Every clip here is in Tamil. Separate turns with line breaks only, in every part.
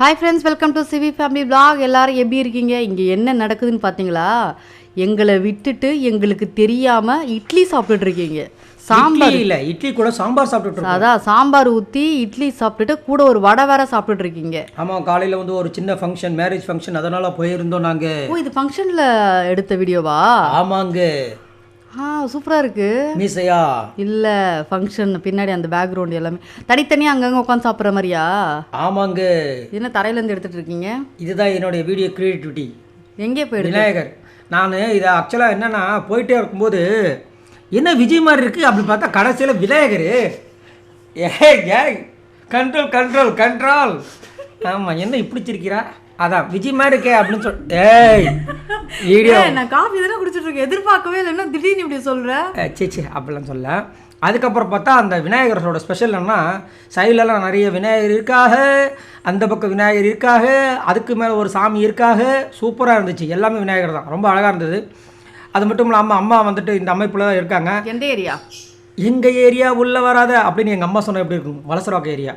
Hi friends welcome to Sivi family vlog. எல்லாரும் எப்படி இருக்கீங்க? இங்கே என்ன நடக்குதுன்னு பார்த்தீங்களா எங்களை விட்டுட்டு எங்களுக்கு தெரியாமல் இட்லி சாப்பிட்டுட்டு இருக்கீங்க. சாம்பார்.
இல்ல இட்லி கூட சாம்பார் சாப்பிட்டுட்டு
அதான் சாம்பார் ஊற்றி இட்லி சாப்பிட்டுட்டு கூட ஒரு வடை வேற சாப்பிட்டுட்டு இருக்கீங்க.
ஆமா காலையில வந்து ஒரு சின்ன ஃபங்க்ஷன் மேரேஜ் ஃபங்க்ஷன் அதனால போயிருந்தோம் நாங்க.
ஓ இது ஃபங்க்ஷனில் எடுத்த வீடியோவா
ஆமாங்க.
ஆ சூப்பராக இருக்கு.
மீசையா?
இல்லை ஃபங்க்ஷன் பின்னாடி அந்த பேக்ரவுண்ட் எல்லாமே. தனித்தனியாக அங்கங்கே உட்காந்து சாப்பிட்ற மாதிரியா?
ஆமாங்க.
என்ன தரையிலேருந்து எடுத்துட்டு இருக்கீங்க?
இதுதான் என்னுடைய வீடியோ கிரியேட்டிவிட்டி
எங்கே போயிடுது
விநாயகர். நான் இதை ஆக்சுவலாக என்னன்னா போயிட்டே இருக்கும்போது என்ன விஜய் மாதிரி இருக்கு அப்படி பார்த்தா கடைசியில் விநாயகர். ஏய் கண்ட்ரோல் கண்ட்ரோல் கண்ட்ரோல் ஆமாம் என்ன இப்படி சிரிக்கிறா? அதான் விஜய் மாதிரி இருக்கே அப்படின்னு சொல் ஏய் வீடியோ.
நான் காஃபி தானே குடிச்சிட்டு இருக்கேன். எதிர்பார்க்கவே இல்லை. என்ன திடீர்னு இப்படி சொல்ற?
சேச்சி அப்படிலாம் சொல்ல. அதுக்கப்புறம் பார்த்தா அந்த விநாயகரோட ஸ்பெஷல் என்னன்னா சைட்லலாம் நிறைய விநாயகர் இருக்காக அந்த பக்கம் விநாயகர் இருக்காக அதுக்கு மேலே ஒரு சாமி இருக்காக. சூப்பராக இருந்துச்சு. எல்லாமே விநாயகர் தான். ரொம்ப அழகாக இருந்தது. அது மட்டும் இல்லாமல் அம்மா வந்துட்டு இந்த அமைப்பில் தான் இருக்காங்க.
எந்த ஏரியா?
எங்கள் ஏரியா உள்ளே வராத அப்படின்னு எங்கள் அம்மா சொன்ன எப்படி இருக்கும்? வலசராக்க ஏரியா.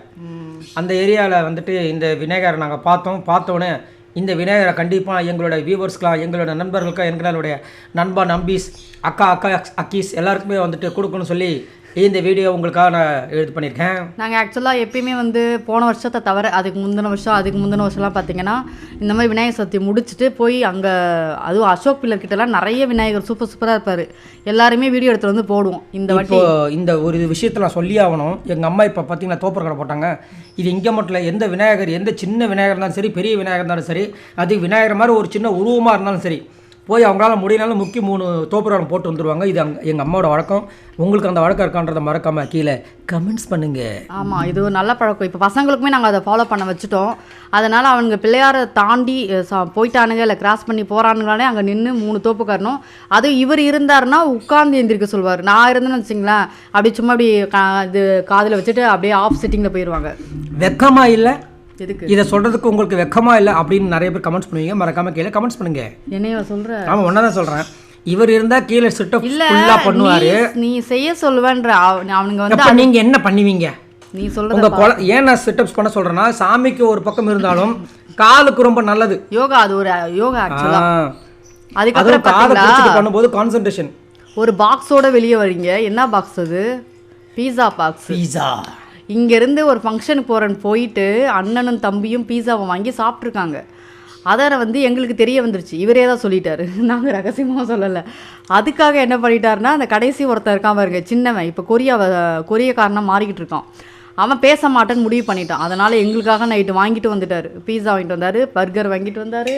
அந்த ஏரியாவில் வந்துட்டு இந்த விநாயகரை நாங்கள் பார்த்தோம். பார்த்தோன்னே இந்த விநாயகரை கண்டிப்பாக எங்களோட வியூவர்ஸ்க்கெலாம் எங்களோட நண்பர்களுக்கு எங்களுடைய நண்பா நம்பிஸ் அக்கா அக்கா அக்கீஸ் எல்லாருக்குமே வந்துட்டு கொடுக்கணும்னு சொல்லி இந்த வீடியோ உங்களுக்காக நான் இது பண்ணியிருக்கேன்.
நாங்கள் ஆக்சுவலாக எப்பயுமே வந்து போன வருஷத்தை தவிர அதுக்கு முந்தின வருஷம் அதுக்கு முந்தின வருஷம்லாம் பார்த்தீங்கன்னா இந்த மாதிரி விநாயகர் சதுர்த்தி முடிச்சுட்டு போய் அங்கே அதுவும் அசோக் பில்லர் கிட்டலாம் நிறைய விநாயகர் சூப்பர் சூப்பராக இருப்பார். எல்லாருமே வீடியோ எடுத்துட்டு வந்து போடுவோம் இந்த வாட்டி.
இந்த ஒரு விஷயத்தை நான் சொல்லி ஆகணும். எங்கள் அம்மா இப்போ பார்த்தீங்கன்னா தோப்பர் கடை போட்டாங்க. இது இங்கே மட்டும் இல்லை எந்த விநாயகர் எந்த சின்ன விநாயகர் இருந்தாலும் சரி பெரிய விநாயகர் இருந்தாலும் சரி அது விநாயகர் மாதிரி ஒரு சின்ன உருவமாக இருந்தாலும் சரி போய் அவங்களால முடியனாலும் முக்கிய மூணு தோப்புரம் போட்டு வந்துருவாங்க. இது அங்கே எங்கள் அம்மாவோட வழக்கம். உங்களுக்கு அந்த வழக்கம் இருக்கான்றதை மறக்காம கீழே கமெண்ட்ஸ் பண்ணுங்க.
ஆமாம் இது ஒரு நல்ல பழக்கம். இப்போ பசங்களுக்குமே நாங்கள் அதை ஃபாலோ பண்ண வச்சுட்டோம். அதனால் அவனுங்க பிள்ளையாரை தாண்டி போயிட்டானுங்க இல்லை கிராஸ் பண்ணி போகிறானுங்களே அங்கே நின்று மூணு தோப்பு காரணும் அதுவும் இவர் இருந்தாருன்னா உட்கார்ந்து எந்திரிக்க சொல்லுவார் நான் இருந்தேன்னு வச்சிங்களேன். அப்படி சும்மா அப்படி கா இது காதில் வச்சுட்டு அப்படியே ஆஃப் சிட்டிங்கில் போயிடுவாங்க
வெக்கமா இல்லை. இதை சொல்கிறதுக்கு உங்களுக்கு வெக்கமா இல்லை அப்படின்னு நிறைய பேர் கமெண்ட்ஸ் பண்ணுவீங்க. மறக்காம கீழே கமெண்ட்ஸ் பண்ணுங்க.
என்னைய சொல்கிற
ஆமாம் ஒன்றா தான் சொல்கிறேன் இவர் இருந்தால் கீழே சிட்ட
இல்ல
ஃபுல்லாக பண்ணுவார்.
நீ- செய்ய சொல்லுவேன்ற. அவ- அவனுங்க வந்து
நீங்கள் என்ன பண்ணுவீங்க?
நீ சொல்ற
உங்க குழ ஏன் நான் சிட்டப்ஸ் பண்ண சொல்றேன்னா சாமிக்கு ஒரு பக்கம் இருந்தாலும் காலுக்கு ரொம்ப நல்லது.
யோகா அது ஒரு யோகா ஆக்சுவலா. அதுக்கப்புறம் பாத்தீங்களா?
பிடிச்சிட்டு பண்ணும்போது கான்சென்ட்ரேஷன்
ஒரு பாக்ஸோட வெளியே வரீங்க என்ன பாக்ஸ் அது? பீஸா பாக்ஸ்
பீஸா
இங்கேருந்து ஒரு ஃபங்க்ஷனுக்கு போகிறேன்னு போயிட்டு அண்ணனும் தம்பியும் பீஸாவை வாங்கி சாப்பிட்ருக்காங்க அதை வந்து எங்களுக்கு தெரிய வந்துருச்சு. இவரே தான் சொல்லிட்டாரு. நாங்கள் ரகசியமாக சொல்லலை. அதுக்காக என்ன பண்ணிட்டாருன்னா அந்த கடைசி ஒருத்தர் இருக்கான் பாருங்க சின்னவன். இப்போ கொரியாவை கொரியக்காரனாக மாறிக்கிட்டு இருக்கான். அவன் பேச மாட்டேன்னு முடிவு பண்ணிட்டான். அதனால் எங்களுக்காக நைட்டு வாங்கிட்டு வந்துட்டார். பீஸா வாங்கிட்டு வந்தார் பர்கர் வாங்கிட்டு வந்தார்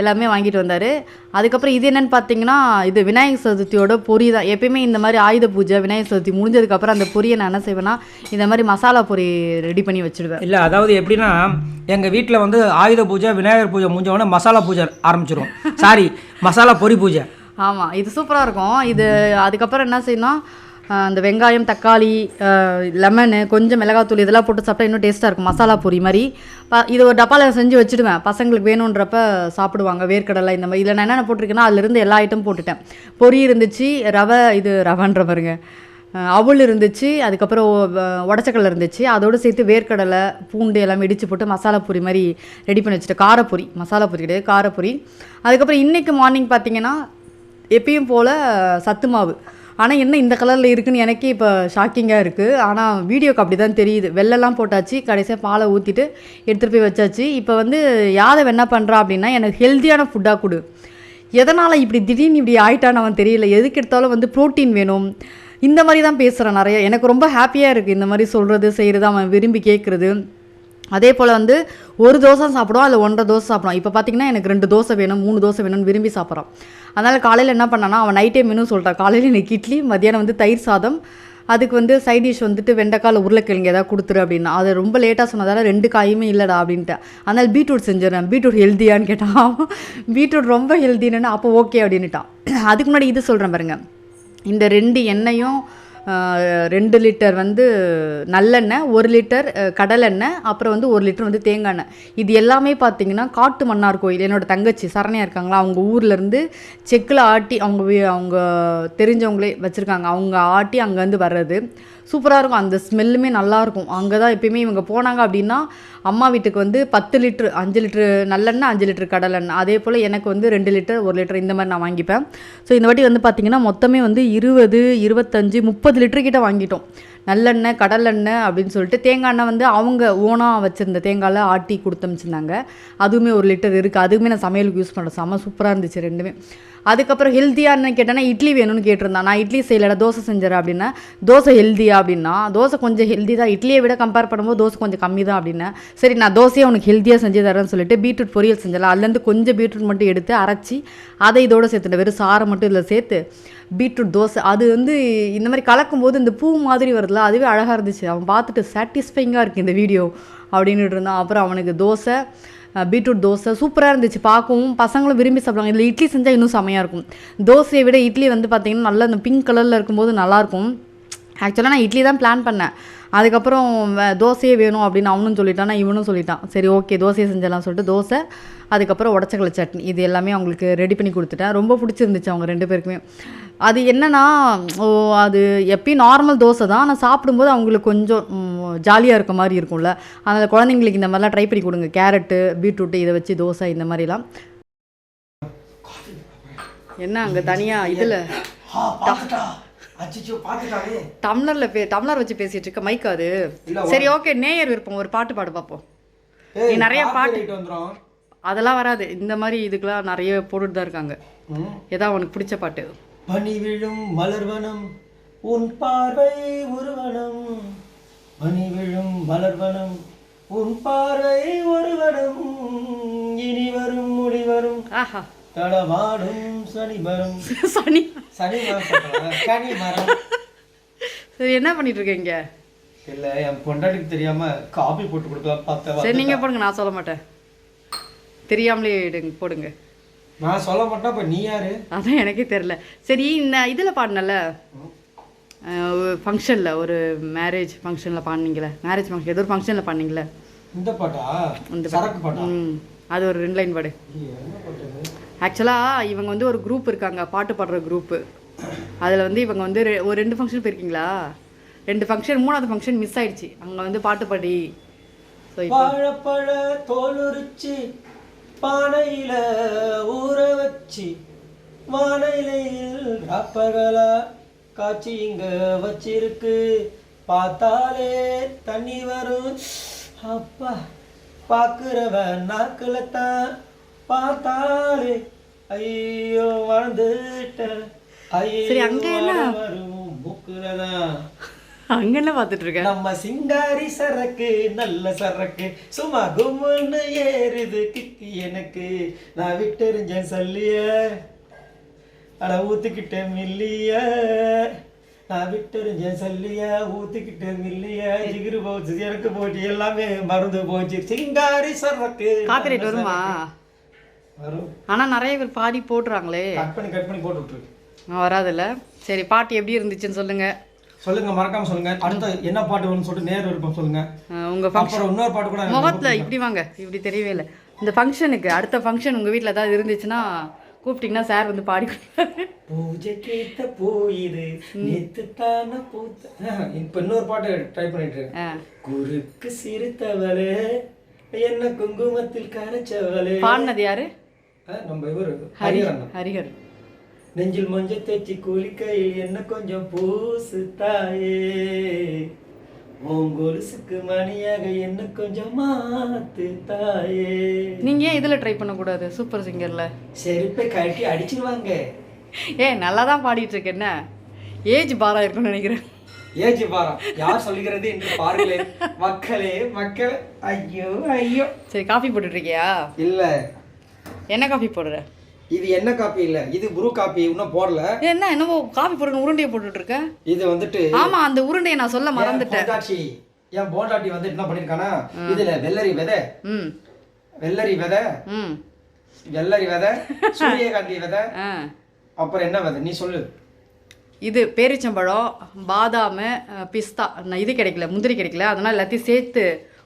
எல்லாமே வாங்கிட்டு வந்தார். அதுக்கப்புறம் இது என்னன்னு பார்த்தீங்கன்னா இது விநாயகர் சதுர்த்தியோட பொரி தான். எப்பயுமே இந்த மாதிரி ஆயுத பூஜை விநாயகர் சதுர்த்தி முடிஞ்சதுக்கப்புறம் அந்த பொரியை நான் என்ன செய்வேன்னா இந்த மாதிரி மசாலா பொரி ரெடி பண்ணி வச்சுடுவேன்
இல்ல அதாவது எப்படின்னா எங்க வீட்ல வந்து ஆயுத பூஜை விநாயகர் பூஜை முடிஞ்ச உடனே மசாலா பூஜை ஆரம்பிச்சிரும் சாரி மசாலா பொரி பூஜை.
ஆமாம் இது சூப்பராக இருக்கும். இது அதுக்கப்புறம் என்ன செய்யணும் அந்த வெங்காயம் தக்காளி லெமனு கொஞ்சம் மிளகாத்தூள் இதெல்லாம் போட்டு சாப்பிட்டா இன்னும் டேஸ்ட்டாக இருக்கும். மசாலா பொரி மாதிரி. ப இது ஒரு டப்பாவில் செஞ்சு வச்சுடுவேன். பசங்களுக்கு வேணுன்றப்ப சாப்பிடுவாங்க. வேர்க்கடலை இந்த மாதிரி. இதில் நான் என்னென்ன போட்டிருக்கேன்னா அதுலேருந்து எல்லா ஐட்டம் போட்டுட்டேன். பொரி இருந்துச்சு ரவை இது ரவைன்ற பாருங்க. அவுள் இருந்துச்சு அதுக்கப்புறம் ஒ- உடச்சக்கடலை இருந்துச்சு. அதோடு சேர்த்து வேர்க்கடலை பூண்டு எல்லாம் இடித்து போட்டு மசாலா பூரி மாதிரி ரெடி பண்ணி வச்சுட்டேன். காரப்பொரி மசாலா பொரி கிடையாது காரப்பொரி அதுக்கப்புறம் இன்றைக்கு மார்னிங் பார்த்தீங்கன்னா எப்பயும் போல் சத்து மாவு. ஆனால் என்ன இந்த கலரில் இருக்குதுன்னு எனக்கே இப்போ ஷாக்கிங்காக இருக்குது ஆனால் வீடியோக்கு அப்படி தான் தெரியுது. வெள்ளெல்லாம் போட்டாச்சு கடைசியாக பாலை ஊற்றிட்டு எடுத்துகிட்டு போய் வச்சாச்சு. இப்போ வந்து யாதவ் என்ன பண்ணுறா அப்படின்னா எனக்கு ஹெல்த்தியான ஃபுட்டாக கொடு. எதனால் இப்படி திடீர்னு இப்படி ஆயிட்டான்னு அவன் தெரியல. எதுக்கு எடுத்தாலும் வந்து ப்ரோட்டீன் வேணும். இந்த மாதிரி தான் பேசுகிறேன் நிறைய. எனக்கு ரொம்ப ஹாப்பியாக இருக்குது இந்த மாதிரி சொல்கிறது செய்கிறது அவன் விரும்பி கேட்குறது அதே போல் வந்து ஒரு தோசை சாப்பிடுவோம் அதில் ஒன்றரை தோசை சாப்பிடும் இப்போ பார்த்தீங்கன்னா எனக்கு ரெண்டு தோசை வேணும் மூணு தோசை வேணும்னு விரும்பி சாப்பிட்றான் அதனால் காலையில் என்ன பண்ணானா அவன் நைட்டே மெனு சொல்கிறான் காலையில் எனக்கு இட்லி மத்தியானம் வந்து தயிர் சாதம். அதுக்கு வந்து சைட் டிஷ் வந்துட்டு வெண்டைக்கால உருளைக்கிழங்கு ஏதாவது கொடுத்துரு அப்படின்னா. அதை ரொம்ப லேட்டாக சொன்னதால ரெண்டு காயுமே இல்லைடா அப்படின்ட்டு. அதனால் பீட்ரூட் செஞ்சிடறேன். பீட்ரூட் ஹெல்த்தியான்னு கேட்டான் பீட்ரூட் ரொம்ப ஹெல்த்தின்னு அப்போ ஓகே அப்படின்ட்டான் அதுக்கு முன்னாடி இது சொல்கிறேன் பாருங்க. இந்த ரெண்டு எண்ணெயும் ரெண்டு லிட்டர் வந்து நல்லெண்ணெய் ஒரு லிட்டர் கடலெண்ணெய் அப்புறம் வந்து ஒரு லிட்டர் வந்து தேங்காய் எண்ணெய். இது எல்லாமே பார்த்தீங்கன்னா காட்டு மன்னார் கோயில். என்னோட தங்கச்சி சரணையாக இருக்காங்களா அவங்க ஊர்லேருந்து செக்கில் ஆட்டி அவங்க அவங்க தெரிஞ்சவங்களே வச்சுருக்காங்க. அவங்க ஆட்டி அங்கேருந்து வர்றது. சூப்பராக இருக்கும். அந்த ஸ்மெல்லுமே நல்லாயிருக்கும் அங்கே தான் எப்பயுமே இவங்க போனாங்க அப்படின்னா அம்மா வீட்டுக்கு வந்து பத்து லிட்ரு அஞ்சு லிட்ரு நல்லெண்ணெய் அஞ்சு லிட்ரு கடலெண்ணெய். அதே போல் எனக்கு வந்து ரெண்டு லிட்டர் ஒரு லிட்டர் இந்த மாதிரி நான் வாங்கிப்பேன். ஸோ இந்த வாட்டி வந்து பார்த்திங்கன்னா மொத்தமே வந்து இருபது இருபத்தஞ்சு முப்பது லிட்டரு கிட்ட வாங்கிட்டோம். நல்லெண்ணெய் கடலெண்ணெய் அப்படின்னு சொல்லிட்டு தேங்காய் எண்ணெய் வந்து அவங்க ஓனாக வச்சுருந்த தேங்காயில் ஆட்டி கொடுத்து அனுப்பிச்சிருந்தாங்க. அதுவுமே ஒரு லிட்டர் இருக்குது அதுவுமே நான் சமையலுக்கு யூஸ் பண்ணுறேன் செம்ம சூப்பராக இருந்துச்சு ரெண்டுமே. அதுக்கப்புறம் ஹெல்த்தியான்னு கேட்டேன்னா இட்லி வேணும்னு கேட்டிருந்தான். நான் இட்லி செய்யலடா தோசை செஞ்சேன் அப்படின்னா தோசை ஹெல்த்தியா அப்படின்னா தோசை கொஞ்சம் ஹெல்தி தான். இட்லியை விட கம்பேர் பண்ணும்போது தோசை கொஞ்சம் கம்மி தான் அப்படின்னா சரி நான் தோசையை உனக்கு ஹெல்த்தியாக செஞ்சு தரேன்னு சொல்லிட்டு பீட்ரூட் பொரியல் செஞ்சலாம் அதுலேருந்து கொஞ்சம் பீட்ரூட் மட்டும் எடுத்து அரைச்சி அதை இதோடு சேர்த்துட்டேன். வெறும் சாரை மட்டும் இதில் சேர்த்து பீட்ரூட் தோசை அது வந்து இந்த மாதிரி கலக்கும்போது இந்த பூ மாதிரி வருதுல அதுவே அழகாக இருந்துச்சு. அவன் பார்த்துட்டு சாட்டிஸ்ஃபைங்காக இருக்குது இந்த வீடியோ அப்படின்ட்டு இருந்தான். அப்புறம் அவனுக்கு தோசை பீட்ரூட் தோசை சூப்பராக இருந்துச்சு. பார்க்கவும் பசங்களும் விரும்பி சாப்பிடுவாங்க. இதில் இட்லி செஞ்சால் இன்னும் செமையாக இருக்கும். தோசையை விட இட்லி வந்து பார்த்திங்கன்னா நல்லா இந்த பிங்க் கலரில் இருக்கும்போது நல்லாயிருக்கும் ஆக்சுவலாக நான் இட்லி தான் பிளான் பண்ணேன். அதுக்கப்புறம் வே- தோசையே வேணும் அப்படின்னு அவனும் சொல்லிட்டான். நான் இவனும் சொல்லிட்டான். சரி ஓகே தோசையை செஞ்சிடலாம் சொல்லிட்டு தோசை அதுக்கப்புறம் உடச்சக்கலை சட்னி. இது எல்லாமே அவங்களுக்கு ரெடி பண்ணி கொடுத்துட்டேன். ரொம்ப பிடிச்சிருந்துச்சு அவங்க ரெண்டு பேருக்குமே. அது என்னென்னா ஓ அது எப்பயும் நார்மல் தோசை தான். ஆனால் சாப்பிடும்போது அவங்களுக்கு கொஞ்சம் ஜாலியாக இருக்க மாதிரி இருக்கும்ல. அதனால் குழந்தைங்களுக்கு இந்த மாதிரிலாம் ட்ரை பண்ணி கொடுங்க. கேரட்டு பீட்ரூட்டு இதை வச்சு தோசை இந்த மாதிரிலாம். என்ன அங்கே தனியாக இதில். டம்ளரில் பே டம்ளர் வச்சு பேசிட்டு இருக்க மைக் அது. சரி ஓகே நேயர் விருப்பம் ஒரு பாட்டு பாடு பார்ப்போம் நீ நிறைய பாட்டு அதெல்லாம் வராது. இந்த மாதிரி இதுக்கெல்லாம் நிறைய போட்டுட்டு தான் இருக்காங்க. ஏதாவது உனக்கு பிடிச்ச பாட்டு.
பனி விழும் மலர்வனம் உன் பார்வை ஒருவனம். பனி விழும் மலர்வனம் உன் பார்வை ஒருவனம். இனி வரும் முடி வரும்.
ஆஹா.
சனி வரும்
சனி
சனி மரம் சொல்றேன். கனி மரம்.
சரி என்ன பண்ணிட்டு இருக்கீங்க
இல்ல என் பொண்டாட்டிக்கு தெரியாம காபி போட்டு கொடுக்கலாம் பார்த்தேன்
சரி நீங்க போடுங்க நான் சொல்ல மாட்டேன். தெரியாமலே எடுங்க போடுங்க.
நான் சொல்ல மாட்டேன் இப்ப நீ யாரு?
அதான் எனக்கே தெரில சரி இந்த இதில் பாடினல ஃபங்க்ஷனில் ஒரு மேரேஜ் ஃபங்க்ஷனில் பாடினீங்களே மேரேஜ் ஃபங்க்ஷன் ஏதோ ஒரு ஃபங்க்ஷனில் பாடினீங்களே
இந்த பாட்டா?
இந்த
சரக்கு பாட்டா?
ம் அது ஒரு ரெண்டு லைன் பாடு. ஆக்சுவலாக இவங்க வந்து ஒரு குரூப் இருக்காங்க பாட்டு பாடுற குரூப்பு அதில் வந்து இவங்க வந்து ரெ- ஒரு ரெண்டு ஃபங்க்ஷன் போயிருக்கீங்களா? ரெண்டு ஃபங்க்ஷன் மூணாவது ஃபங்க்ஷன் மிஸ் ஆயிடுச்சு. அங்கே வந்து பாட்டு பாடி. ஸோ இப்போ
தோலுரிச்சு பானையில ஊற வச்சு வானிலையில் ராப்பகலா காட்சி இங்க வச்சிருக்கு. பார்த்தாலே தண்ணி வரும். அப்பா பார்க்குறவன் நாக்குல தான் பார்த்தாலே ஐயோ வாழ்ந்துட்டேன்
சரி, அங்க என்ன?
வரும்
அங்கே என்ன பார்த்துட்டு இருக்க?
நம்ம சிங்காரி சரக்கு நல்ல சரக்கு. சும்மா கும்முன்னு ஏறுது கிக்கு எனக்கு. நான் விட்டெறிஞ்சேன் சொல்லிய. அட ஊத்துக்கிட்டேன் மில்லிய. நான் விட்டெறிஞ்சேன் சொல்லிய ஊத்துக்கிட்டேன் மில்லிய. ஜிகிரு போச்சு எனக்கு போச்சு எல்லாமே மறந்து போச்சு. சிங்காரி சரக்கு
காப்பிரைட். வரும்? ஆனால் நிறைய பேர் பாடி போடுறாங்களே.
கட் பண்ணி கட் பண்ணி போட்டு விட்டுரு
ஆ, வராதுல்ல? சரி பாட்டு எப்படி இருந்துச்சுன்னு சொல்லுங்க.
சொல்லுங்க மறக்காம சொல்லுங்க. அடுத்த என்ன பாட்டு வேணும்னு சொல்லிட்டு நேர் விருப்பம் சொல்லுங்க.
உங்க ஃபங்க்ஷன்
அப்புறம் இன்னொரு பாட்டு கூட
முகத்தில் இப்படி வாங்க இப்படி தெரியவே இல்லை. இந்த ஃபங்க்ஷனுக்கு அடுத்த ஃபங்க்ஷன் உங்கள் வீட்டில் ஏதாவது இருந்துச்சுன்னா கூப்பிட்டிங்கன்னா சார் வந்து பாடி
பூஜை கேட்ட பூ இது நேத்து தான பூத்த இப்ப இன்னொரு பாட்டு ட்ரை பண்ணிட்டு குறுக்கு சிரித்தவளே என்ன குங்குமத்தில் கரைச்சவளே.
பாடினது யாரு?
நம்ம இவரு ஹரிஹரன்.
ஹரிஹர்.
நெஞ்சில் மஞ்ச தேய்ச்சி குளிக்கையில் என்ன கொஞ்சம் பூசு தாயே உன் கொலுசுக்கு மணியாக என்ன கொஞ்சம் மாத்து தாயே
நீங்கள் ஏன் இதில் ட்ரை பண்ணக்கூடாது சூப்பர் சிங்கரில்
செருப்பை கழட்டி அடிச்சிருவாங்க.
ஏ நல்லா தான் பாடிட்டு இருக்க என்ன? ஏஜ் பாரா இருக்கும்னு நினைக்கிறேன்.
ஏஜி பாரம் யார் சொல்லுகிறது என்று பாருங்களே மக்களே மக்கள். ஐயோ ஐயோ.
சரி காஃபி போட்டுட்டு இருக்கியா?
இல்ல.
என்ன காஃபி போடுற?
இது என்ன காப்பி இல்ல. இது புரு காப்பி இன்னும் போடல.
என்ன என்னவோ காஃபி போடுற உருண்டையை போட்டுட்டு இருக்க
இது வந்துட்டு
ஆமா அந்த உருண்டையை நான் சொல்ல மறந்துட்டேன்.
என் பொண்டாட்டி வந்துட்டு என்ன பண்ணிருக்கானா? இதுல வெள்ளரி விதை.
ம்.
வெள்ளரி விதை.
ம்.
வெள்ளரி விதை சூரியகாந்தி விதை.
ஆ.
அப்புறம் என்ன விதை? நீ சொல்லு.
இது பேரிச்சம்பழம் பாதாம் பிஸ்தா. நான் இது கிடைக்கல முந்திரி கிடைக்கல. அதனால எல்லாத்தையும் சேர்த்து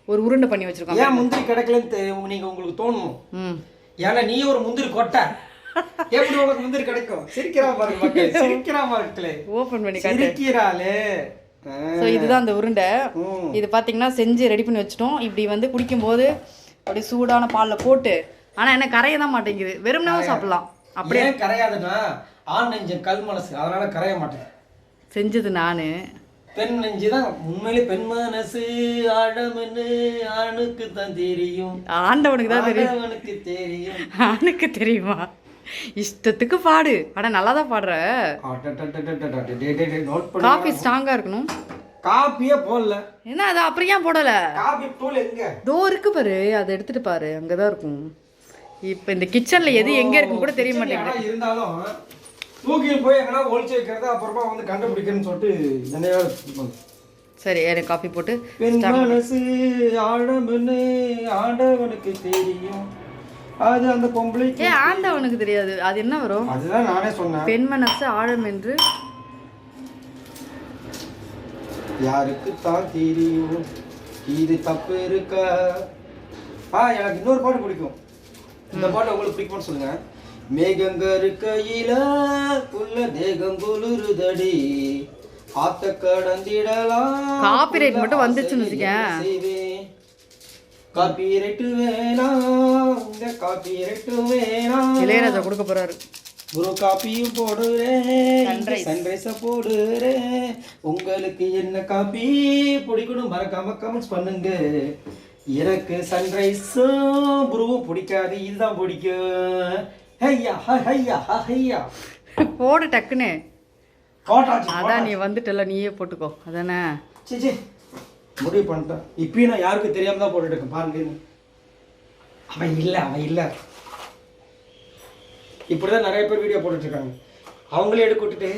ஒரு உருண்டை பண்ணி வச்சிருக்கோம்.
ஏன் முந்திரி கிடைக்கலன்னு நீங்க உங்களுக்கு தோணும்.
ம்.
ஏன்னா நீ ஒரு முந்திரி கொட்டை. எப்படி உனக்கு முந்திரி கிடைக்கும்? சிரிக்கிறா பாருங்க மக்கள் சிரிக்கிறா மக்களே.
ஓப்பன் பண்ணி
சிரிக்கிறாளே.
ஸோ இதுதான் அந்த உருண்டை. இது பார்த்தீங்கன்னா செஞ்சு ரெடி பண்ணி வச்சிட்டோம். இப்படி வந்து குடிக்கும்போது அப்படியே சூடான பாலில் போட்டு ஆனால் என்ன கரைய தான் மாட்டேங்குது. வெறும்னாவும் சாப்பிடலாம்.
அப்படியே கரையாதுன்னா ஆண் நெஞ்சம் கல் மனசு. அதனால கரைய மாட்டேன்
செஞ்சது நான்.
பெண் நெஞ்சு தான் உண்மையிலே பெண் மனசு ஆழம்னு ஆணுக்கு தான் தெரியும்.
ஆண்டவனுக்கு தான் தெரியும்.
ஆடவனுக்கு தெரியும்.
ஆணுக்கு தெரியுமா? இஷ்டத்துக்கு பாடு. ஆனால் நல்லா தான் பாடுற. காஃபி ஸ்ட்ராங்காக இருக்கணும்
காப்பியே போடல
என்ன அது அப்புறம் ஏன் போடலை
காப்பி தூள் எங்க
தோ இருக்கு பாரு அதை எடுத்துட்டு பாரு அங்கே தான் இருக்கும் இப்போ இந்த கிச்சனில் எது எங்கே இருக்குன்னு கூட தெரிய மாட்டேங்குது
ஆனா இருந்தாலும் தூக்கிட்டு போய் எங்கன்னா ஒளிச்சு வைக்கிறது அப்புறமா வந்து கண்டுபிடிக்கணும்னு சொல்லிட்டு என்னையா
சரி எனக்கு காஃபி போட்டு
பெண் மனசு ஆழம்னு ஆண்டவனுக்கு தெரியும். அது அந்த பொம்பளைக்கு
ஏ ஆண்டவனுக்கு தெரியாது. அது என்ன வரும்?
அதுதான் நானே சொன்னேன்.
பெண் மனசு ஆழம் என்று
யாருக்கு தான் தெரியும்? இது தப்பு இருக்க? ஆ எனக்கு இன்னொரு பாட்டு பிடிக்கும். இந்த பாட்டு உங்களுக்கு பிடிக்கும்னு சொல்லுங்க. மேகங்க இருக்கையில புல்ல தேகம் குளிருதடி. ஆத்த கடந்திடலாம்.
Copyright மட்டும் வந்துச்சுன்னு
வச்சுக்கேன். காப்பிரைட் வேணாம் இந்த காப்பிரைட் வேணாம்.
இளையராஜா கொடுக்க போறாரு.
ஒரு காப்பியும் போடுறேன். சன்ரைஸ போடுறேன். உங்களுக்கு என்ன காப்பி பிடிக்கணும்? மறக்காம கமெண்ட்ஸ் பண்ணுங்க. எனக்கு சன்ரைஸும் ப்ரூவும் பிடிக்காது. இதுதான் பிடிக்கும்.
போடு டக்குன்னு. அதான் நீ வந்துட்டல நீயே போட்டுக்கோ. அதானே?
சி சி. முடிவு பண்ணிட்டேன். இப்பயும் நான் யாருக்கும் தெரியாம தான் போட்டுட்டு இருக்கேன். பாருங்க அவன் இல்லை அவன் இல்லை. இப்படிதான் நிறைய பேர் வீடியோ போட்டுட்டு இருக்காங்க. அவங்களே எடுக்க விட்டுட்டு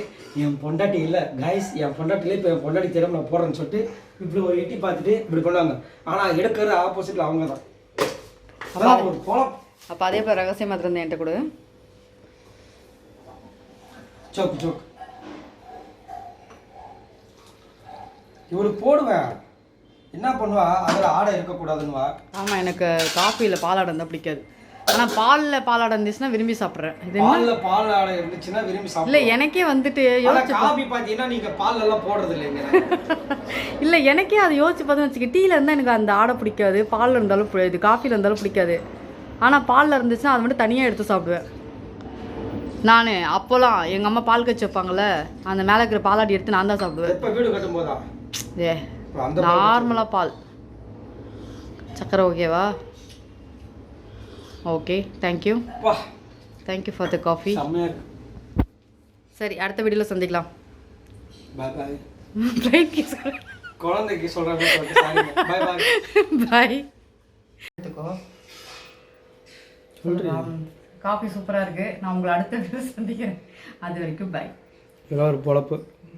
என் பொண்டாட்டி இல்லை. கைஸ் என் பொண்டாட்டிலே இப்போ என் பொண்டாட்டி தெரியாம நான் போடுறேன்னு சொல்லிட்டு இப்படி ஒரு எட்டி பார்த்துட்டு இப்படி பண்ணுவாங்க ஆனால் எடுக்கிறது ஆப்போசிட்ல அவங்க தான். அதான் ஒரு குழப்பம்.
அப்போ அதே போல் ரகசியமாக திறந்து என்கிட்ட கொடு.
சோக்கு சோக்கு இவளுக்கு போடுவேன். என்ன பண்ணுவா? அதில் ஆடை இருக்கக்கூடாதுன்னுவா.
ஆமாம் எனக்கு காஃபியில் பாலாடம் தான் பிடிக்காது. ஆனால் பாலில் பாலாடம் இருந்துச்சுன்னா விரும்பி சாப்பிட்றேன். இது
பால்ல பால் ஆடை இருந்துச்சுன்னா விரும்பி
இல்லை
சாப்பிடுவோம்
எனக்கே வந்துட்டு
ஆனா காபி பாத்தீங்கன்னா நீங்க பால்ல எல்லாம் போடுறது இல்லைங்க
இல்லை எனக்கே அதை யோசிச்சு பார்த்தா வச்சுக்க டீயில் இருந்தால் எனக்கு அந்த ஆடை பிடிக்காது பாலில் இருந்தாலும் பிடிக்காது காஃபியில் இருந்தாலும் பிடிக்காது. ஆனால் பாலில் இருந்துச்சுன்னா அதை மட்டும் தனியாக எடுத்து சாப்பிடுவேன். நான் அப்போலாம் எங்கள் அம்மா பால் கச்சி வைப்பாங்கள்ல அந்த மேலே இருக்கிற பாலாடி எடுத்து நான் தான் சாப்பிடுவேன். ஏ
அந்த
நார்மலாக பால். சக்கரை ஓகேவா okay thank you thank you for the coffee சரி அடுத்த வீடியோவில் சந்திக்கலாம்.
குழந்தைக்கு சொல்றேன் பாய் பாய்
பாய்
எடுத்துக்கோ.
காஃபி சூப்பராக இருக்குது நான் உங்களை அடுத்த சந்திக்கிறேன். அது வரைக்கும் பாய்
ஏதாவது ஒரு பொழப்பு.